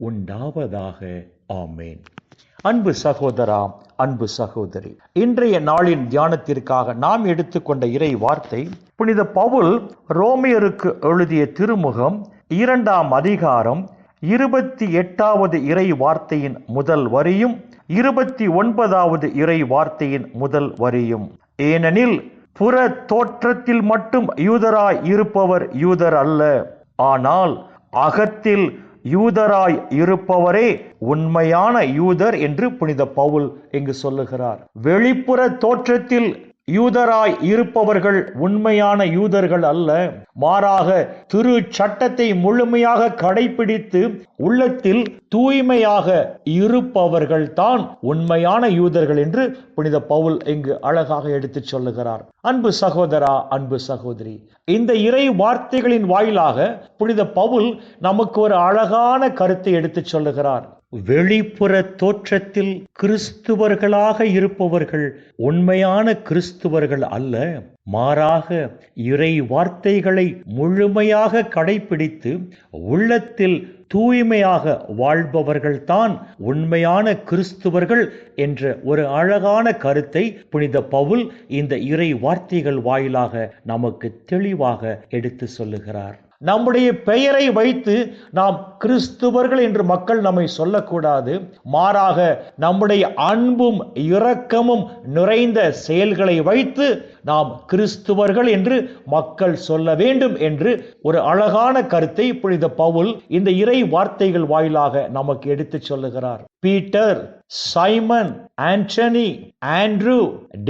உண்டாவதாக. ஆமேன். அன்பு சகோதரா அன்பு சகோதரி இன்றைய நாளின் தியானத்திற்காக நாம் எடுத்துக்கொண்ட இறை வார்த்தை புனித பவுல் ரோமியருக்கு எழுதிய திருமுகம் இரண்டாம் அதிகாரம் இருபத்தி எட்டாவது இறை வார்த்தையின் முதல் வரியும் இருபத்தி ஒன்பதாவது இறை வார்த்தையின் முதல் வரியும். ஏனெனில் புற தோற்றத்தில் மட்டும் யூதராய் இருப்பவர் யூதர் அல்ல. ஆனால் அகத்தில் யூதராய் இருப்பவரே உண்மையான யூதர் என்று புனித பவுல் இங்கு சொல்லுகிறார். வெளிப்புற தோற்றத்தில் யூதராய் இருப்பவர்கள் உண்மையான யூதர்கள் அல்ல. மாறாக திரு சட்டத்தை முழுமையாக கடைபிடித்து உள்ளத்தில் தூய்மையாக இருப்பவர்கள் தான் உண்மையான யூதர்கள் என்று புனித பவுல் இங்கு அழகாக எடுத்துச் சொல்லுகிறார். அன்பு சகோதரா அன்பு சகோதரி இந்த இறை வார்த்தைகளின் வாயிலாக புனித பவுல் நமக்கு ஒரு அழகான கருத்தை எடுத்துச் சொல்லுகிறார். வெளிப்புற தோற்றத்தில் கிறிஸ்துவர்களாக இருப்பவர்கள் உண்மையான கிறிஸ்துவர்கள் அல்ல. மாறாக இறை வார்த்தைகளை முழுமையாக கடைபிடித்து உள்ளத்தில் தூய்மையாக வாழ்பவர்கள்தான் உண்மையான கிறிஸ்துவர்கள் என்ற ஒரு அழகான கருத்தை புனித பவுல் இந்த இறை வார்த்தைகள் வாயிலாக நமக்கு தெளிவாக எடுத்து சொல்லுகிறார். நம்முடைய பெயரை வைத்து நாம் கிறிஸ்துவர்கள் என்று மக்கள் நம்மை சொல்லக்கூடாது. மாறாக நம்முடைய அன்பும் இரக்கமும் நிறைந்த செயல்களை வைத்து நாம் கிறிஸ்துவர்கள் என்று மக்கள் சொல்ல வேண்டும் என்று ஒரு அழகான கருத்தை புனித பவுல் இந்த இறை வார்த்தைகள் வாயிலாக நமக்கு எடுத்துச் சொல்லுகிறார். Peter Simon Anthony Andrew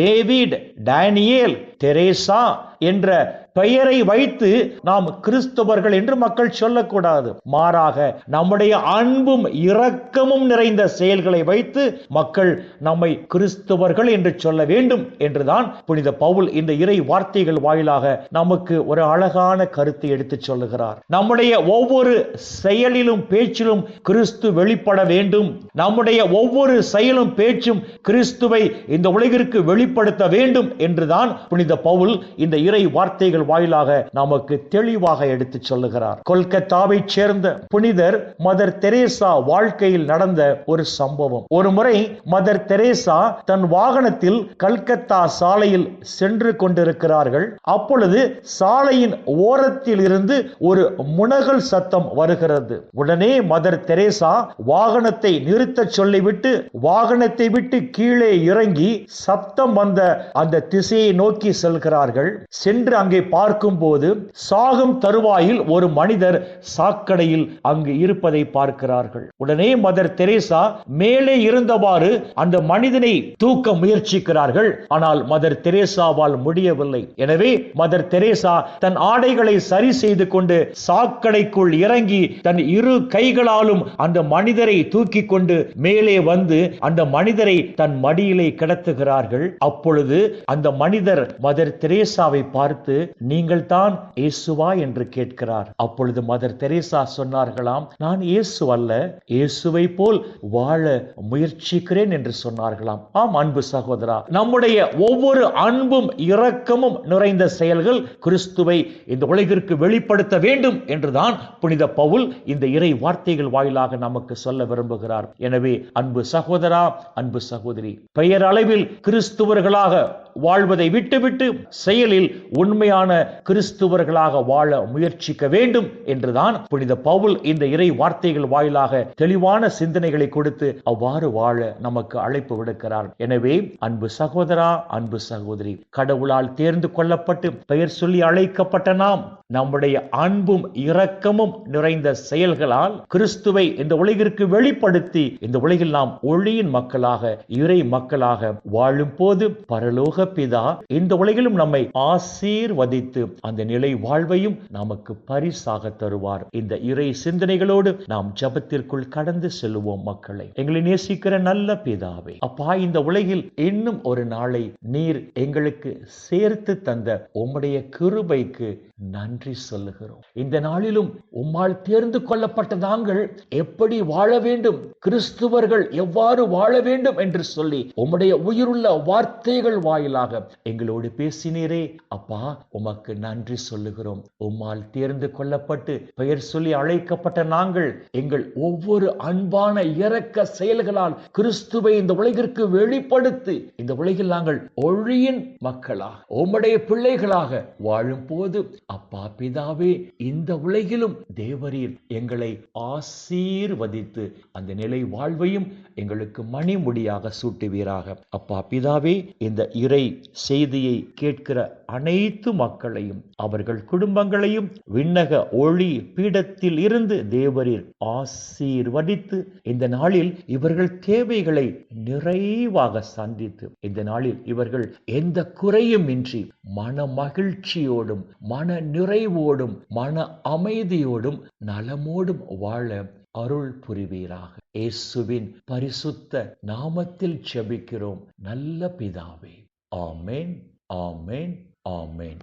David Daniel Teresa என்ற பெயரை வைத்து நாம் கிறிஸ்தவர்கள் என்று மக்கள் சொல்லக்கூடாது. மாறாக நம்முடைய அன்பும் இரக்கமும் நிறைந்த செயல்களை வைத்து மக்கள் நம்மை கிறிஸ்தவர்கள் என்று சொல்ல வேண்டும் என்றுதான் புனித பவுல் இந்த இறை வார்த்தைகள் வாயிலாக நமக்கு ஒரு அழகான கருத்தை எடுத்துச் சொல்லுகிறார். நம்முடைய ஒவ்வொரு செயலிலும் பேச்சிலும் கிறிஸ்து வெளிப்பட வேண்டும். நம்முடைய ஒவ்வொரு செயலும் பேச்சும் கிறிஸ்துவை இந்த உலகிற்கு வெளிப்படுத்த வேண்டும் என்றுதான் புனித பவுல் இந்த இறை வார்த்தைகள் வாயிலாக நமக்கு தெளிவாக எடுத்து சொல்லுகிறார். கொல்கத்தாவை சேர்ந்த புனிதர் மதர் தெரேசா வாழ்க்கையில் நடந்த ஒரு சம்பவம். ஒரு முறை மதர் தெரேசா தன் வாகனத்தில் கல்கத்தா சாலையில் சென்று கொண்டிருக்கிறார்கள். அப்பொழுது சாலையின் ஓரத்தில் இருந்து ஒரு முனகல் சத்தம் வருகிறது. உடனே மதர் தெரேசா வாகனத்தை நிறுத்த சொல்லிவிட்டு வாகனத்தை விட்டு கீழே இறங்கி சத்தம் வந்த அந்த திசையை நோக்கி செல்கிறார்கள். சென்று அங்கே பார்க்கும் போது சாகும் தருவாயில் ஒரு மனிதர் சாக்கடையில் அங்கு இருப்பதை பார்க்கிறார்கள். உடனே மதர் தெரேசா மேலே இருந்தவாறு அந்த மனிதனை தூக்க முயற்சிக்கிறார்கள். ஆனால் மதர் தெரேசாவால் முடியவில்லை. எனவே மதர் தெரேசா தன் ஆடைகளை சரி செய்து கொண்டு சாக்கடைக்குள் இறங்கி தன் இரு கைகளாலும் அந்த மனிதரை தூக்கி கொண்டு மேலே வந்து அந்த மனிதரை தன் மடியிலே கிடத்துகிறார்கள். அப்பொழுது அந்த மனிதர் மதர் தெரேசாவை பார்த்து நீங்கள் தான் இயேசுவா என்று கேட்கிறார். அப்பொழுது மதர் தெரேசா சொன்னார்களாம் நான் இயேசு அல்ல இயேசுவை போல் வாழ முயற்சிக்கிறேன் என்று சொன்னார்களாம். ஆம் அன்பு சகோதரா நம்முடைய ஒவ்வொரு அன்பும் இரக்கமும் நிறைந்த செயல்கள் கிறிஸ்துவை இந்த உலகிற்கு வெளிப்படுத்த வேண்டும் என்றுதான் புனித பவுல் இந்த இறை வார்த்தைகள் வாயிலாக நமக்கு சொல்ல விரும்புகிறார். எனவே அன்பு சகோதரா அன்பு சகோதரி பெயர் அளவில் கிறிஸ்துவர்களாக வாழ்வதை விட்டுவிட்டு செயலில் உண்மையான கிறிஸ்துவர்களாக வாழ முயற்சிக்க வேண்டும் என்றுதான் புனித பவுல் இந்த இறை வார்த்தைகள் வாயிலாக தெளிவான சிந்தனைகளை கொடுத்து அவ்வாறு வாழ நமக்கு அழைப்பு விடுக்கிறார். எனவே அன்பு சகோதரா அன்பு சகோதரி கடவுளால் தேர்ந்து கொள்ளப்பட்டு பெயர் சொல்லி அழைக்கப்பட்ட நாம் நம்முடைய அன்பும் இரக்கமும் நிறைந்த செயல்களால் கிறிஸ்துவை இந்த உலகிற்கு வெளிப்படுத்தி இந்த உலகில் நாம் ஒளியின் மக்களாக இறை மக்களாக வாழும் போது பரலோக பிதா இந்த உலகிலும் நம்மை ஆசீர்வதித்து அந்த நிலை வாழ்வையும் நமக்கு பரிசாக தருவார். இந்த இறை சிந்தனைகளோடு நாம் ஜபத்திற்குள் கடந்து செல்லுவோம் மக்களை. எங்களை நேசிக்கிற நல்ல பிதாவே அப்பா இந்த உலகில் இன்னும் ஒரு நாளை நீர் எங்களுக்கு சேர்த்து தந்த உம்முடைய கிருபைக்கு நன்றி சொல்லுகிறோம். இந்த நாளிலும் உம்மால் தேர்ந்து கொள்ளப்பட்ட நாங்கள் எப்படி வாழ வேண்டும்? கிறிஸ்துவர்கள் எவ்வாறு வாழ வேண்டும் என்று சொல்லி உம்முடைய உயிருள்ள வார்த்தைகள் வாயிலாக எங்களோடு பேசினீரே. அப்பா உமக்கு நன்றி சொல்லுகிறோம். உம்மால் தேர்ந்து கொள்ளப்பட்டு பெயர் சொல்லி அழைக்கப்பட்ட நாங்கள் எங்கள் ஒவ்வொரு அன்பான இரக்க செயல்களால் கிறிஸ்துவை இந்த உலகிற்கு வெளிப்படுத்தி இந்த உலகில் நாங்கள் ஒழியின் மக்களாக உம்முடைய பிள்ளைகளாக வாழும் போது அப்பா பிதாவே இந்த உலகிலும் தேவரீர் எங்களை ஆசீர்வதித்து அந்த நிலை வாழ்வையும் எங்களுக்கு மணிமுடியாக சூட்டுவீராக. அப்பா பிதாவே இந்த இறை செய்தியை கேட்கிற அனைத்து மக்களையும் அவர்கள் குடும்பங்களையும் விண்ணக ஒளி பீடத்தில் இருந்து தேவரீர் ஆசீர்வதித்து இந்த நாளில் இவர்கள் தேவைகளை நிறைவாக சந்தித்து இந்த நாளில் இவர்கள் எந்த குறையும் இன்றி மன மகிழ்ச்சியோடும் மன மன நிறைவோடும் மன அமைதியோடும் நலமோடும் வாழ அருள் புரிவீராக. இயேசுவின் பரிசுத்த நாமத்தில் செபிக்கிறோம் நல்ல பிதாவே. ஆமேன் ஆமேன் ஆமேன்.